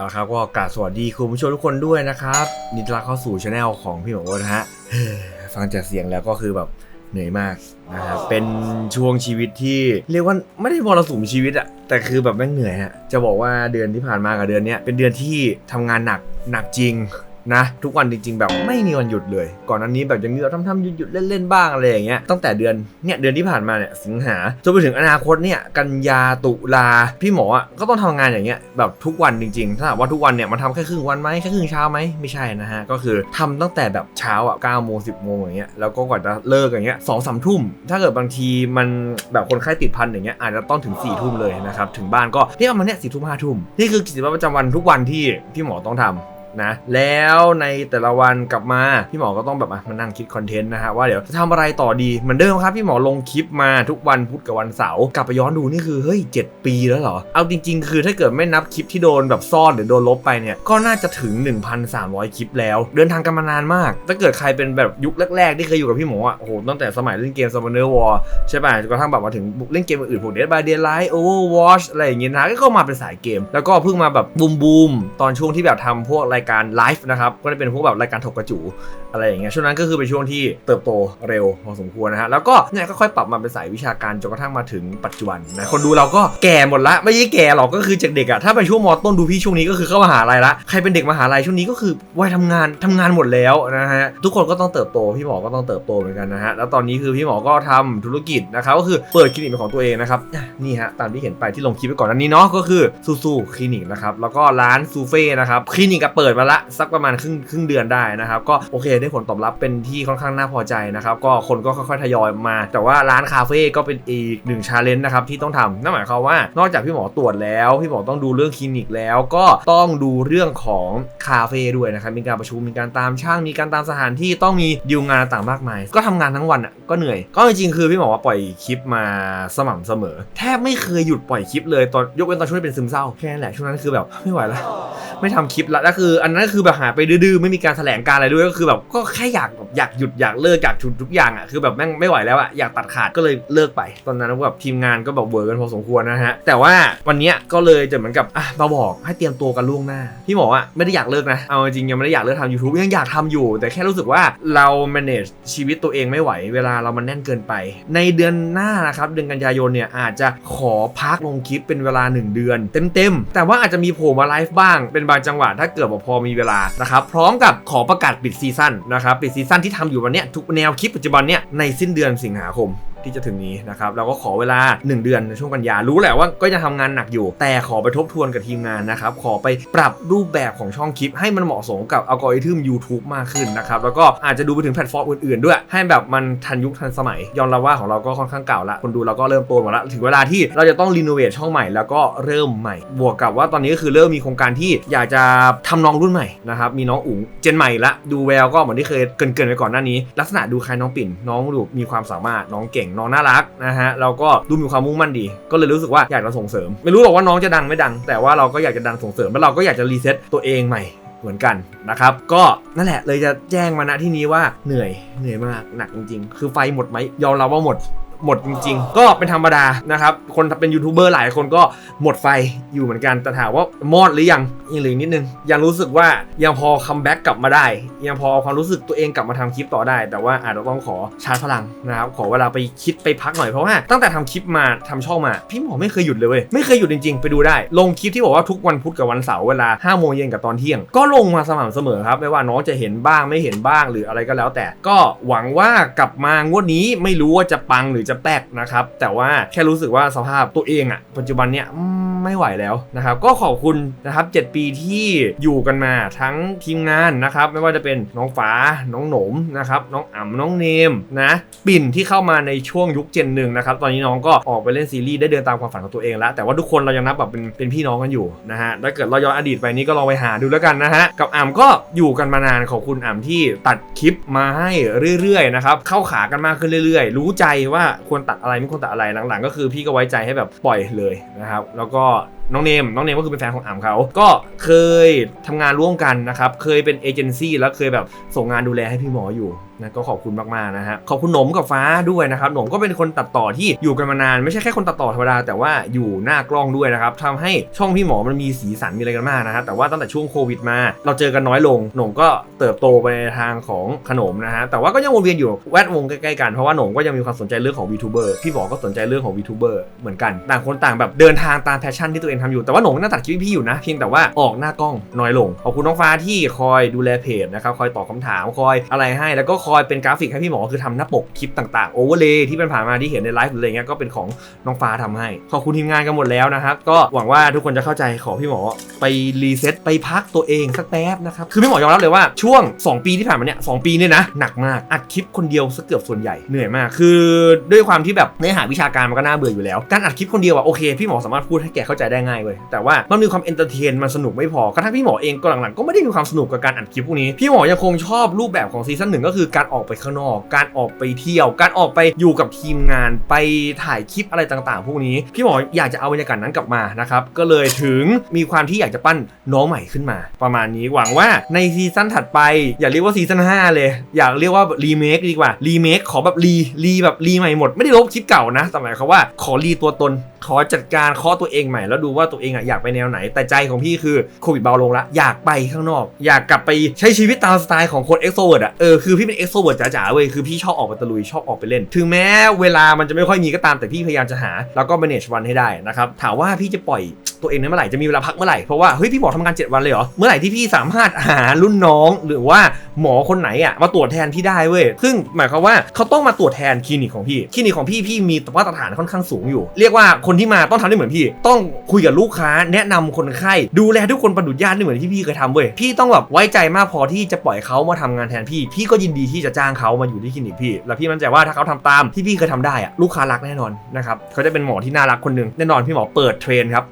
เอาละครับก็กราบสวัสดีคุณผู้ชมทุกคนด้วยนะครับนี่ต้อนรับเข้าสู่ช anel ของพี่หมอโอ๊ตนะฮะเฮ้ยฟังจากเสียงแล้วก็คือแบบเหนื่อยมากนะครับเป็นช่วงชีวิตที่เรียกว่าไม่ได้มรสุมชีวิตอะแต่คือแบบแม่งเหนื่อยฮะจะบอกว่าเดือนที่ผ่านมากับเดือนเนี้ยเป็นเดือนที่ทำงานหนักหนักจริง นะทุกวันจริง ๆ แบบไม่มีวันหยุดเลย ก่อนอันนี้แบบยังมีแบบทำๆหยุดๆเล่นๆบ้างอะไรอย่างเงี้ยตั้งแต่เดือนเนี่ยเดือนที่ผ่านมาเนี่ยสิงหาจนไปถึงอนาคตเนี่ยกันยาตุลาพี่หมออะก็ต้องทำงานอย่างเงี้ยแบบทุกวันจริงๆถ้าหากว่าทุกวันเนี่ยมันทำแค่ครึ่งวันไหมแค่ครึ่งเช้าไหมไม่ใช่นะฮะก็คือทำตั้งแต่แบบเช้าอะเก้าโมงสิบโมงอย่างเงี้ยแล้วก็กว่าจะเลิกอย่างเงี้ยสองสามทุ่มถ้าเกิดบางทีมันแบบคนไข้ติดพันอย่างเงี้ยอาจจะต้องถึงสี่ทุ่มเลยนะครับถึงบ้านก็เนี่ยประมาณเนี้ยสี่ทุ่มห้าทุ่มนี่คือกิจวัตรประจำวันทุกวันที่พี่หมอต้องทำ นะแล้วในแต่ละวันกลับมาพี่หมอก็ต้องแบบมานั่งคิดคอนเทนต์นะฮะว่าเดี๋ยวจะทำอะไรต่อดีเหมือนเดิมครับพี่หมอลงคลิปมาทุกวันพุธกับวันเสาร์กลับไปย้อนดูนี่คือเฮ้ย 7 ปีแล้วเหรอ เอาจริง ๆ คือถ้าเกิดไม่นับคลิปที่โดนแบบซ่อนหรือโดนลบไปเนี่ยก็น่าจะถึง 1,300 คลิปแล้ว เดินทางกันมานานมาก ถ้าเกิดใครเป็นแบบยุคแรกๆที่เคยอยู่กับพี่หมออะโอ้โหตั้งแต่สมัยเล่นเกม Summoner War ใช่ป่ะจนกระทั่งแบบมาถึงเล่นเกมอื่นพวก Dead by Daylight Overwatch อะไรอย่างเงี้ยนะก็มาเป็นสายเกม แล้วก็เพิ่งมาแบบบูมบูมตอนช่วงที่แบบทำพวกรายายการไลฟ์นะครับก็จะเป็นพวกแบบรายการถกกระจูอะไรอย่างเงี้ยช่วงนั้นก็คือเป็นช่วงที่เติบโตเร็วพอสมควรนะฮะแล้วก็เนี่ยก็ค่อยปรับมาเป็นสายวิชาการจนกระทั่งมาถึงปัจจุบันนะคนดูเราก็แก่หมดละไม่ใช่แก่หรอกก็คือจากเด็กอะถ้าเป็นช่วงมอต้นดูพี่ช่วงนี้ก็คือเข้ามหาลัยละใครเป็นเด็กมหาลัยช่วงนี้ก็คือวัยทำงานทำงานหมดแล้วนะฮะทุกคนก็ต้องเติบโตพี่หมอก็ต้องเติบโตเหมือนกันนะฮะแล้วตอนนี้คือพี่หมอก็ทำธุรกิจนะครับก็คือเปิดคลินิกเป็นของตัวเองนะครับนี่ฮะตามที่เห็นไปที่ลงคลิปไปก่อนอันนี้เนาะก็คือซูซูคลินิกนะครับแล้วก็ร้านซูเฟ่นะครับคลินิกก็เปิดมาละสักประมาณครึ่งครึ่งเดือนได้นะครับก็โอเคได้ผลตอบรับเป็นที่ค่อนข้างน่าพอใจนะครับก็คนก็ค่อยๆทยอยมา แต่ว่าร้านคาเฟ่ก็เป็นอีกหนึ่งชาเลนจ์นะครับที่ต้องทำนั่นหมายความว่านอกจากพี่หมอตรวจแล้ว พี่หมอต้องดูเรื่องคลินิกแล้ว ก็ต้องดูเรื่องของคาเฟ่ด้วยนะครับมีการประชุมมีการตามช่างมีการตามสถานที่ต้องมีดีลงานต่างๆมากมาย ก็ทำงานทั้งวันอะก็เหนื่อย ก็จริงๆคือพี่หมอว่าปล่อยคลิปมาสม่ำเสมอ แทบไม่เคยหยุดปล่อยคลิปเลยตอนยกเว้นตอนช่วงที่เป็นซึมเศร้าแค่นั้นแหละช่วงนั้นคือแบบไม่ไหวแล้ว ไม่ทำคลิปละแล้วคืออันนั้นคือแบบหายไปดื้อๆไม่มีการแถลงการอะไรด้วยก็คือแบบก็แค่อยากแบบอยากหยุดอยากเลิกอยากชุดทุกอย่างอะคือแบบแม่งไม่ไหวแล้วอะอยากตัดขาดก็เลยเลิกไป ตอนนั้นแบบทีมงานก็แบบเวิร์กกันพอสมควรนะฮะแต่ว่าวันนี้ก็เลยจะเหมือนกับอะมาบอกให้เตรียมตัวกันล่วงหน้าพี่หมออะไม่ได้อยากเลิกนะเอาจริงยังไม่ได้อยากเลิกทำ YouTube ยังอยากทำอยู่ แต่แค่รู้สึกว่าเรา manage ชีวิตตัวเองไม่ไหว เวลาเรามันแน่นเกินไป ในเดือนหน้านะครับเดือนกันยายนเนี่ยอาจจะขอพักลงคลิปเป็นเวลา 1 เดือน เต็มๆแต่ว่าอาจจะมีโผล่มาไลฟ์บ้างเป็นบางจังหวะถ้าเกิดว่าพอมีเวลานะครับพร้อมกับขอประกาศปิดซีซั่นนะครับปิดซีซั่นที่ทำอยู่วันนี้ทุกแนวคลิปปัจจุบันเนี่ยในสิ้นเดือนสิงหาคม ที่จะถึงนี้นะครับเราก็ขอเวลา 1 เดือนในช่วงกันยารู้แหละว่าก็จะทำงานหนักอยู่ แต่ขอไปทบทวนกับทีมงานนะครับ ขอไปปรับรูปแบบของช่องคลิป ให้มันเหมาะสมกับอัลกอริทึม YouTube มากขึ้นนะครับ แล้วก็อาจจะดูไปถึงแพลตฟอร์มอื่นๆ ด้วย ให้แบบมันทันยุคทันสมัย ยอมรับว่าของเราก็ค่อนข้างเก่าละคนดูเราก็เริ่มโตหมดละถึงเวลาที่เราจะต้องรีโนเวทช่องใหม่แล้วก็เริ่มใหม่ บวกกับว่าตอนนี้ก็คือเริ่มมีโครงการที่อยากจะทำน้องรุ่นใหม่นะครับมีน้องอุ๋งเจนใหม่ละดูแววก็เหมือนที่เคยเกินๆไปก่อนหน้านี้ ลักษณะดูคล้ายน้องปิ่นน้องดูมีความสามารถน้องเก่งน้องน่ารักนะฮะเราก็ดูมีความมุ่งมั่นดี ก็เลยรู้สึกว่าอยากจะส่งเสริม ไม่รู้หรอกว่าน้องจะดังไม่ดัง แต่ว่าเราก็อยากจะดังส่งเสริมแล้วเราก็อยากจะรีเซ็ตตัวเองใหม่เหมือนกันนะครับ ก็นั่นแหละเลยจะแจ้งมาณที่นี้ว่าเหนื่อยเหนื่อยมากหนักจริงๆ คือไฟหมดไหมยอมรับว่าหมด หมดจริง ๆ ก็เป็นธรรมดานะครับ คนเป็นยูทูบเบอร์หลายคนก็หมดไฟอยู่เหมือนกันแต่ถามว่ามอดหรือยังยังเหลือนิดนึง ยังรู้สึกว่ายังพอคัมแบ็กกลับมาได้ ยังพอเอาความรู้สึกตัวเองกลับมาทำคลิปต่อได้ แต่ว่าอาจจะต้องขอชาร์จพลังนะครับขอเวลาไปคิดไปพักหน่อยเพราะว่าตั้งแต่ทำคลิปมาทำช่องมา พี่หมอไม่เคยหยุดเลยเว้ยไม่เคยหยุดจริงๆ ไปดูได้ ลงคลิปที่บอกว่าทุกวันพุธกับวันเสาร์เวลา5โมงเย็นกับตอนเที่ยง ก็ลงมาสม่ำเสมอครับไม่ว่าน้องจะเห็นบ้างไม่เห็นบ้างหรืออะไรก็แล้ว แต่ก็หวังว่ากลับมางวดนี้ไม่รู้ว่าจะปังหรือจะแป๊กนะครับ แต่ว่าแค่รู้สึกว่าสภาพตัวเองอะปัจจุบันเนี้ยไม่ไหวแล้วนะครับ ก็ขอบคุณนะครับ 7 ปีที่อยู่กันมาทั้งทีมงานนะครับ ไม่ว่าจะเป็นน้องฟ้าน้องหนมนะครับน้องอ่ำน้องเนมนะปิ่นที่เข้ามาในช่วงยุคเจนหนึ่งนะครับตอนนี้น้องก็ออกไปเล่นซีรีส์ได้เดินตามความฝันของตัวเองแล้วแต่ว่าทุกคนเรายังนับแบบเป็นเป็นพี่น้องกันอยู่นะฮะถ้าเกิดเราย้อนอดีตไปนี้ก็ลองไปหาดูแล้วกันนะฮะกับอ่ำก็อยู่กันมานานขอบคุณอ่ำที่ตัดคลิปมาให้เรื่อยๆนะครับเข้าขากันมากขึ้นเรื่อย ๆ รู้ใจว่าควรตัดอะไรไม่ควรตัดอะไรหลังๆ ก็คือพี่ก็ไว้ใจให้แบบปล่อยเลยนะครับแล้วก็ก็ น้องเนมน้องเนมก็คือเป็นแฟนของอ่ำเขาก็เคยทำงานร่วมกันนะครับเคยเป็นเอเจนซี่แล้วเคยแบบส่งงานดูแลให้พี่หมออยู่นะก็ขอบคุณมากๆนะฮะขอบคุณหนมกับฟ้าด้วยนะครับหนมก็เป็นคนตัดต่อที่อยู่กันมานานไม่ใช่แค่คนตัดต่อธรรมดาแต่ว่าอยู่หน้ากล้องด้วยนะครับทำให้ช่องพี่หมอมันมีสีสันมีอะไรกันมากนะฮะแต่ว่าตั้งแต่ช่วงโควิดมา เราเจอกันน้อยลงหนมก็เติบโตไปในทางของขนมนะฮะแต่ว่าก็ยังวนเวียนอยู่แวดวงใกล้ๆกันเพราะว่าหนมก็ยังมีความสนใจเรื่องของ VTuber พี่หมอก็สนใจเรื่องของ VTuber เหมือนกันต่างคนต่างแบบเดินทางตามแพชชั่นที่ตัวเองทำอยู่แต่ว่าหนมก็น่าตัดคลิปพี่อยู่นะเพียงแต่ว่าออกหน้ากล้องน้อยลงขอบคุณน้องฟ้าที่คอยดูแลเพจนะครับคอยตอบคำถามคอยอะไรให้ แล้วก็คอยเป็นกราฟิกให้พี่หมอคือทำหน้าปกคลิปต่างๆโอเวอร์เลย์ที่เป็นผ่านมาที่เห็นในไลฟ์หรืออะไรเงี้ยก็เป็นของน้องฟ้าทำให้ขอบคุณทีมงานกันหมดแล้วนะครับก็หวังว่าทุกคนจะเข้าใจขอพี่หมอไปรีเซ็ตไปพักตัวเองสักแป๊บนะครับคือพี่หมอยอมรับเลยว่าช่วง 2 ปีที่ผ่านมาเนี่ยสปีเนี่ยนะหนักมากอัดคลิปคนเดียวซะเกือบส่วนใหญ่เหนื่อยมาก คือด้วยความที่แบบเนื้อหาวิชาการมันก็น่าเบื่ออยู่แล้ว การอัดคลิปคนเดียวอะโอเคพี่หมอสามารถพูดให้แกเข้าใจได้ง่ายเว้ยแต่ว่ามันมีความเอนเตอร์เทนมันสนุกไม่พอกระทั่งพี่หมอเองก็หลังๆก็ไม่ได้มีความสนุกกับการอัดคลิปพวกนี้พี่หมอยังคงชอบรูปแบบของซีซั่นหนึ่งก็คือการออกไปข้างนอก การออกไปเที่ยว การออกไปอยู่กับทีมงานไปถ่ายคลิปอะไรต่างๆ พวกนี้ พี่หมออยากจะเอาบรรยากาศนั้นกลับมานะครับก็เลยถึงมีความที่อยากจะปั้นน้องใหม่ขึ้นมา ประมาณนี้หวังว่าในซีซั่นถัดไปอย่าเรียกว่าซีซั่น5เลย อยากเรียกว่ารีเมคดีกว่ารีเมคขอแบบรีรีแบบรีใหม่หมดไม่ได้ลบคลิปเก่านะแต่หมายความว่าขอรีตัวตนขอจัดการข้อตัวเองใหม่แล้วดูว่าตัวเองอะอยากไปแนวไหน แต่ใจของพี่คือโควิดเบาลงละอยากไปข้างนอก อยากกลับไปใช้ชีวิตตามสไตล์ของคนเอ็กโซเวิร์ดอะเออคือพี่เป็นเอ็กโซเวิร์ดจ๋าๆเว้ยคือพี่ชอบออกไปตะลุยชอบออกไปเล่น ถึงแม้เวลามันจะไม่ค่อยมีก็ตามแต่พี่พยายามจะหา แล้วก็ manage วันให้ได้นะครับถามว่าพี่จะปล่อยตัวเองนั้นเมื่อไหร่จะมีเวลาพักเมื่อไหร่เพราะว่าเฮ้ยพี่หมอทำงาน 7 วันเลยเหรอเมื่อไหร่ที่พี่สามารถหารุ่นน้อง หรือว่าหมอคนไหนอะมาตรวจแทนพี่ได้เว้ยซึ่งหมายความว่าเขาต้องมาตรวจแทนคลินิกของพี่คลินิกของพี่พี่มีมาตรฐานค่อนข้างสูงอยู่ เรียกว่าคนที่มาต้องทำได้เหมือนพี่ ต้องคุยกับลูกค้า แนะนำคนไข้ดูแลทุกคนประดุจญาติเหมือนที่พี่เคยทำเว้ยพี่ต้องแบบไว้ใจมากพอที่จะปล่อยเขามาทำงานแทนพี่พี่ก็ยินดีที่จะจ้างเขามาอยู่ที่คลินิกพี่ แล้วพี่มั่นใจว่าถ้าเขาทำตามที่พี่เคยทำได้อะลูกค้ารักแน่นอนนะครับเขาจะเป็นหมอที่น่ารักคนหนึ่งแน่นอนพี่หมอเปิดเทรนครับ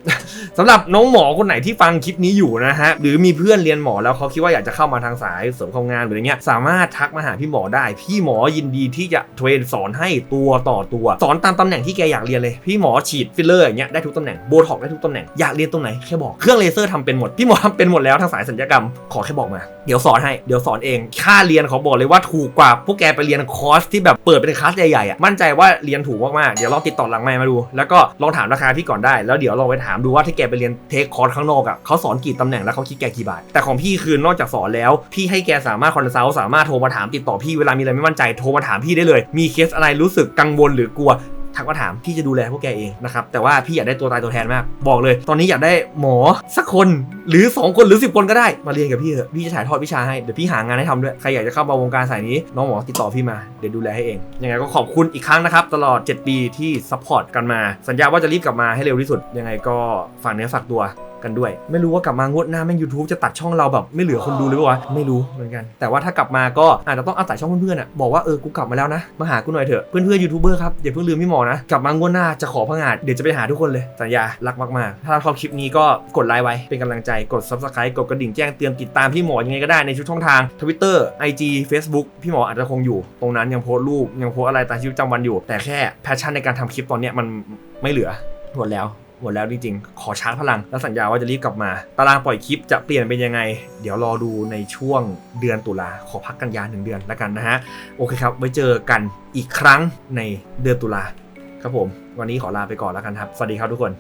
สำหรับน้องหมอคนไหนที่ฟังคลิปนี้อยู่นะฮะหรือมีเพื่อนเรียนหมอแล้วเขาคิดว่าอยากจะเข้ามาทางสายเสริมความงานหรืออะไรเงี้ยสามารถทักมาหาพี่หมอได้ พี่หมอยินดีที่จะเทรนสอนให้ตัวต่อตัว สอนตามตำแหน่งที่แกอยากเรียนเลย พี่หมอฉีดฟิลเลอร์อย่างเงี้ยได้ทุกตำแหน่งโบท็อกได้ทุกตำแหน่งอยากเรียนตรงไหนแค่บอกเครื่องเลเซอร์ทำเป็นหมดพี่หมอทำเป็นหมดแล้วทางสายสัญญกรรมขอแค่บอกมาเดี๋ยวสอนให้เดี๋ยวสอนเองค่าเรียนขอบอกเลยว่าถูกกว่าพวกแกไปเรียนคอร์สที่แบบเปิดเป็นคลาสใหญ่ๆอะมั่นใจว่าเรียนถูกมากๆเดี๋ยวลองติดต่อหลังไมค์มาดู แล้วก็ลองถามราคาพี่ก่อนได้แล้วเดี๋ยวลองไปถามดูว่าที่แกไปเรียนเทคคอร์สข้างนอกอะเขาสอนกี่ตำแหน่งแล้วเขาคิดแกกี่บาทแต่ของพี่คือนอกจากสอนแล้วพี่ให้แกสามารถคอนซัลท์สามารถโทรมาถามติดต่อพี่เวลามีอะไรไม่มั่นใจโทรมาถามพี่ได้เลย มีเคสอะไรรู้สึกกังวลหรือกลัว ทักมาถามพี่จะดูแลพวกแกเองนะครับแต่ว่าพี่อยากได้ตัวตายตัวแทนมาก บอกเลย ตอนนี้อยากได้หมอสักคนหรือ 2 คนหรือ 10 คนก็ได้มาเรียนกับพี่เถอะพี่จะถ่ายทอดวิชาให้เดี๋ยวพี่หางานให้ทำด้วยใครอยากจะเข้ามาวงการสายนี้น้องหมอติดต่อพี่มาเดี๋ยวดูแลให้เองยังไงก็ขอบคุณอีกครั้งนะครับตลอด 7 ปีที่ซัพพอร์ตกันมา สัญญาว่าจะรีบกลับมาให้เร็วที่สุดยังไงก็ฝากเนื้อฝากตัว กันด้วย ไม่รู้ว่ากลับมางวดหน้าแม่ง YouTube จะตัดช่องเราแบบไม่เหลือคนดูหรือเปล่าวะไม่รู้เหมือนกัน แต่ว่าถ้ากลับมาก็อาจจะต้องอาศัยช่องเพื่อนๆอะบอกว่าเออกูกลับมาแล้วนะมาหากูหน่อยเถอะเพื่อนๆยูทูบเบอร์ครับอย่าเพิ่งลืมพี่หมอนะกลับมางวดหน้าจะขอพังงาดเดี๋ยวจะไปหาทุกคนเลยสัญญารักมากๆถ้าชอบคลิปนี้ก็กดไลค์ไว้เป็นกำลังใจกด subscribe กดกระดิ่งแจ้งเตือนติดตามพี่หมอยังไงก็ได้ในทุกช่องทาง Twitter IG Facebook พี่หมออาจจะคงอยู่ ตรงนั้นยังโพสต์รูปยังโพสต์อะไรตามชีวิตประจำวันอยู่ แต่แค่แพชชั่นในการทำคลิปตอนเนี้ยมันไม่เหลือหมดแล้ว หมดแล้วจริงๆ ขอชาร์จพลัง แล้วสัญญาว่าจะรีบกลับมา ตารางปล่อยคลิปจะเปลี่ยนเป็นยังไง เดี๋ยวรอดูในช่วงเดือนตุลา ขอพักกันยาหนึ่งเดือนแล้วกันนะฮะ โอเคครับ ไว้เจอกันอีกครั้งในเดือนตุลาครับผม วันนี้ขอลาไปก่อนแล้วกันครับ สวัสดีครับทุกคน